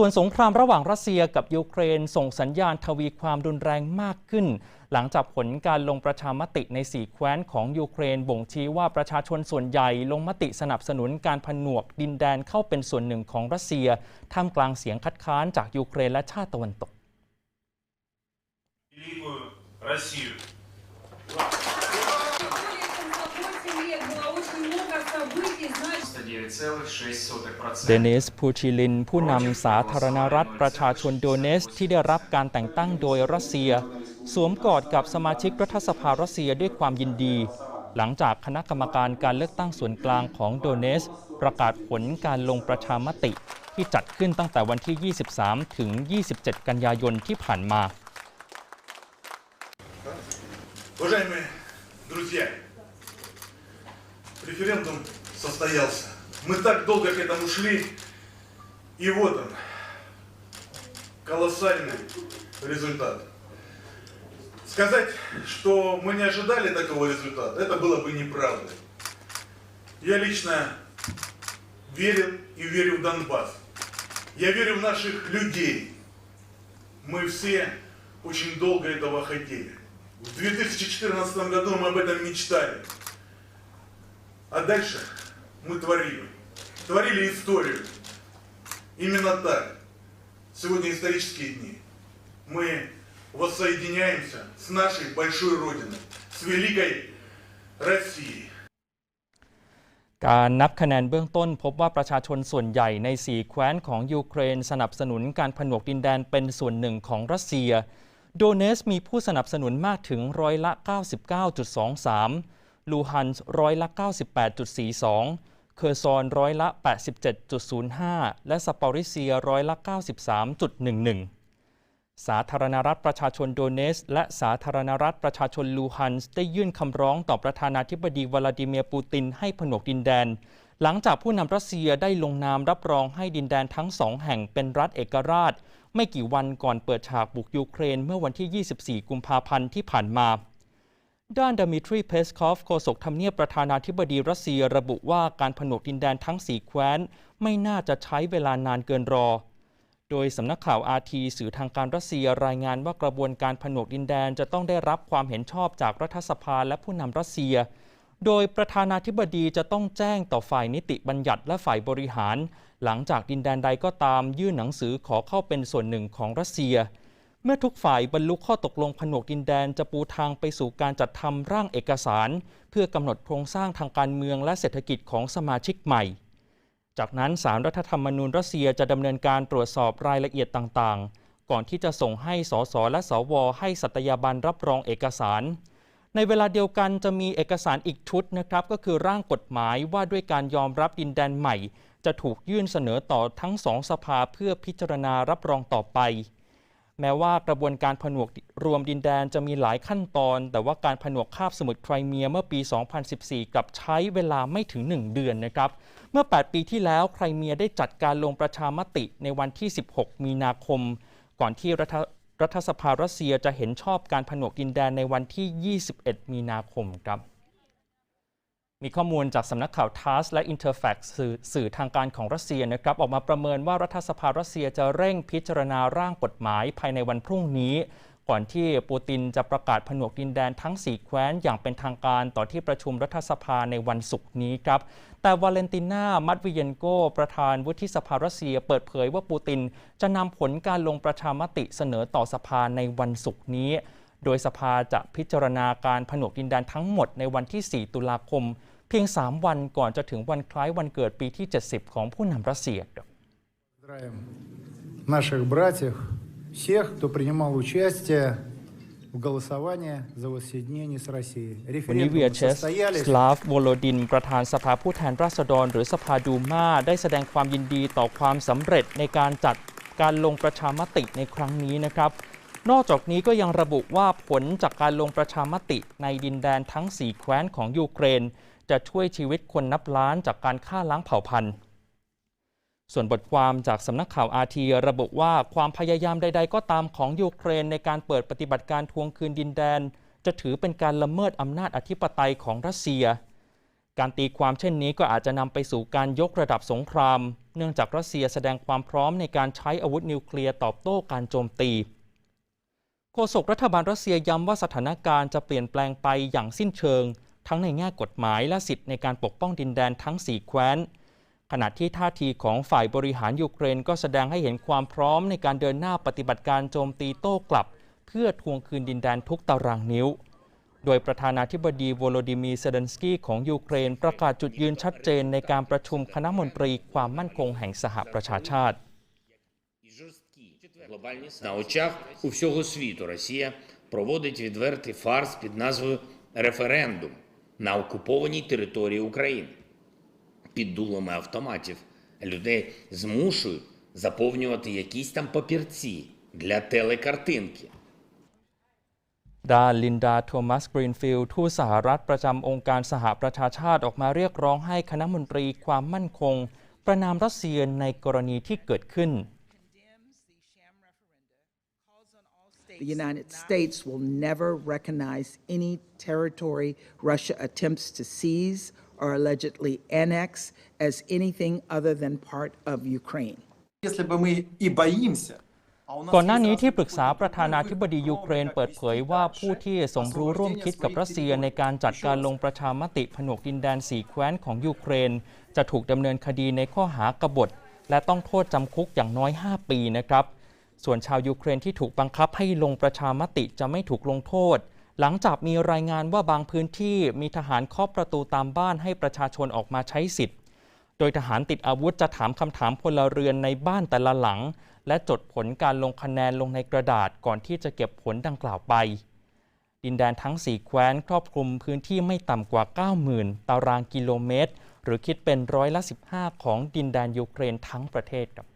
ส่วนสงครามระหว่างรัสเซียกับยูเครน ส่งสัญญาณทวีความรุนแรงมากขึ้น หลังจากผลการลงประชามติในสี่แคว้นของยูเครนบ่งชี้ว่าประชาชนส่วนใหญ่ลงมติสนับสนุนการผนวกดินแดนเข้าเป็นส่วนหนึ่งของรัสเซีย ท่ามกลางเสียงคัดค้านจากยูเครนและชาติตะวันตกรั Россию. Более чем за 8 лет было очень много событий, значит, 99,6%. เดนิส พูชิลิน ผู้นำสาธารณรัฐประชาชนโดเนส ที่ได้รับการแต่งตั้งโดยรัสเซีย สวมกอดกับสมาชิกรัฐสภารัสเซียด้วยความยินดี หลังจากคณะกรรมการการเลือกตั้งส่วนกลางของโดเนส ประกาศผลการลงประชามติ ที่จัดขึ้นตั้งแต่วันที่ 23 ถึง 27 กันยายนที่ผ่านมา Уважаемые друзья, референдум состоялся. Мы так долго к этому шли, и вот он, колоссальный результат. Сказать, что мы не ожидали такого результата, это было бы неправдой. Я лично верил и верю в Донбасс. Я верю в наших людей. Мы все очень долго этого хотели. В 2014 году мы об этом мечтали. А дальше мы творили. Творили историю. Именно так. Сегодня исторические дни. Мы воссоединяемся с нашей большой Родиной, с великой Россией. การนับคะแนนเบื้องต้นพบว่าประชาชนส่วนใหญ่ใน 4 แคว้นของยูเครนสนับสนุนการผนวกดินแดนเป็นส่วนหนึ่งของรัสเซีย โดเนสมีผู้สนับสนุนมากถึงร้อยละ 99.23 ลูฮันส์ร้อยละ 98.42 เคอร์ซอนร้อยละ 87.05 และสปอริเซียร้อยละ 93.11 สาธารณรัฐประชาชนโดเนส และสาธารณรัฐประชาชนลูฮันส์ได้ยื่นคำร้องต่อประธานาธิบดีวลาดิเมียร์ปูตินให้ผนวกดินแดน หลังจากผู้นำรัสเซียได้ลงนามรับรองให้ดินแดนทั้งสองแห่งเป็นรัฐเอกราช ไม่กี่วันก่อนเปิดฉากบุกยูเครนเมื่อวันที่ 24 กุมภาพันธ์ที่ผ่านมา ด้านดมิทรีเพสคอฟโฆษกทำเนียบประธานาธิบดีรัสเซียระบุว่าการผนวกดินแดนทั้งสี่แคว้น ไม่น่าจะใช้เวลานานเกินรอ โดยสำนักข่าว RT สื่อทางการรัสเซียรายงานว่ากระบวนการผนวกดินแดนจะต้องได้รับความเห็นชอบจากรัฐสภาและผู้นำรัสเซีย โดยประธานาธิบดีจะต้องแจ้งต่อฝ่ายนิติบัญญัติและฝ่ายบริหาร หลังจากดินแดนใดก็ตามยื่นหนังสือขอเข้าเป็นส่วนหนึ่งของรัสเซีย มื่อทุกฝ่ายบรรลุข้อตกลงผนวกดินแดนจะปูทางไปสู่การจัดทำร่างเอกสาร เพื่อกำหนดโครงสร้างทางการเมืองและเศรษฐกิจของสมาชิกใหม่ จากนั้นสารรัฐธรรมนูญรัสเซียจะดำเนินการตรวจสอบรายละเอียดต่างๆ ก่อนที่จะส่งให้สสและสว ให้สัตยาบันรับรองเอกสาร ในเวลาเดียวกันจะมีเอกสารอีกชุดนะครับ ก็คือร่างกฎหมายว่าด้วยการยอมรับดินแดนใหม่ จะถูกยื่นเสนอต่อทั้งสองสภาเพื่อพิจารณารับรองต่อไป แม้ว่ากระบวนการผนวกรวมดินแดนจะมีหลายขั้นตอน แต่ว่าการผนวกคาบสมุทรไครเมียเมื่อปี 2014 กลับใช้เวลาไม่ถึง 1 เดือนนะครับ เมื่อ 8 ปีที่แล้วไครเมียได้จัดการลงประชามติในวันที่ 16 มีนาคม ก่อนที่รัฐรัฐสภารัสเซียจะเห็นชอบการผนวกดินแดนในวันที่ 21 มีนาคมครับ มีข้อมูลจากสำนักข่าวทัสและ Interfax สื่อสื่อทางการของรัสเซียนะครับ ออกมาประเมินว่ารัฐสภารัสเซียจะเร่งพิจารณาร่างกฎหมายภายในวันพรุ่งนี้ ก่อนที่ปูตินจะประกาศผนวกดินแดนทั้ง 4 แคว้นอย่างเป็นทางการต่อที่ประชุมรัฐสภาในวันศุกร์นี้ครับ แต่วาเลนติน่า มัตวิเยนโก ประธานวุฒิสภารัสเซียเปิดเผยว่าปูตินจะนำผลการลงประชามติเสนอต่อสภาในวันศุกร์นี้ โดยสภาจะพิจารณาการผนวกดินแดนทั้งหมดในวันที่ 4 ตุลาคม เพียง 3 วันก่อนจะถึงวันคล้ายวันเกิดปีที่ 70 ของผู้นำรัสเซียครับ Поздравим наших братьев, всех, кто принимал участие в голосовании за воссоединение с Россией. วันนี้เวีย Референдумы เชส состоялись. สลาฟโวโลดิน ประธานสภาผู้แทนราษฎร หรือสภาดูมาได้แสดงความยินดีต่อความสำเร็จในการจัดการลงประชามติในครั้งนี้นะครับ นอกจากนี้ก็ยังระบุว่าผลจากการลงประชามติในดินแดนทั้ง 4 แคว้นของยูเครน จะช่วยชีวิตคนนับล้านจากการฆ่าล้างเผ่าพันธุ์ ส่วนบทความจากสำนักข่าวอาทีระบุว่าความพยายามใด ๆ ก็ตามของยูเครนในการเปิดปฏิบัติการทวงคืนดินแดน จะถือเป็นการละเมิดอำนาจอธิปไตยของรัสเซีย การตีความเช่นนี้ก็อาจจะนำไปสู่การยกระดับสงคราม เนื่องจากรัสเซียแสดงความพร้อมในการใช้อาวุธนิวเคลียร์ตอบโต้การโจมตีโฆษกรัฐบาลรัสเซียย้ำว่าสถานการณ์จะเปลี่ยนแปลงไปอย่างสิ้นเชิง ทั้งในแง่กฎหมายและสิทธิในการปกป้องดินแดนทั้งสี่แคว้น ขณะที่ท่าทีของฝ่ายบริหารยูเครนก็แสดงให้เห็นความพร้อมในการเดินหน้าปฏิบัติการโจมตีโต้กลับ เพื่อทวงคืนดินแดนทุกตารางนิ้ว โดยประธานาธิบดีโวโลดิมีร์เซเลนสกี้ของยูเครน ประกาศจุดยืนชัดเจนในการประชุมคณะมนตรีความมั่นคงแห่งสหประชาชาติ і жорсткі глобальні на очах у всього світу Росія проводить відвертий фарс під назвою референдум на окупованій території України. Під дулами автоматів людей змушують заповнювати якісь там папірці для телекартинки. ด้านลินดาโทมัสกรีนฟิลด์ทูตสหรัฐประจำองค์การสหประชาชาติออกมาเรียกร้องให้คณะมนตรีความมั่นคง ประนามรัสเซียในกรณีที่เกิดขึ้น the United States will never recognize any territory Russia attempts to seize or allegedly annex as anything other than part of Ukraine. ก่อนหน้านี้ที่ปรึกษาประธานาธิบดียูเครนเปิดเผยว่าผู้ที่สมรู้ร่วมคิดกับรัสเซียในการจัดการลงประชามติผนวกดินแดนสีแคว้นของยูเครน จะถูกดำเนินคดีในข้อหากบฏ และต้องโทษจำคุกอย่างน้อย 5 ปีนะครับ ส่วนชาวยูเครนที่ถูกบังคับให้ลงประชามติจะไม่ถูกลงโทษ หลังจากมีรายงานว่าบางพื้นที่มีทหารเคาะประตูตามบ้านให้ประชาชนออกมาใช้สิทธิ์ โดยทหารติดอาวุธจะถามคำถามพลเรือนในบ้านแต่ละหลัง และจดผลการลงคะแนนลงในกระดาษก่อนที่จะเก็บผลดังกล่าวไป ดินแดนทั้ง 4 แคว้นครอบคลุมพื้นที่ไม่ต่ำกว่า 90,000 ตารางกิโลเมตร หรือคิดเป็นร้อยละ 15 ของดินแดนยูเครนทั้งประเทศครับ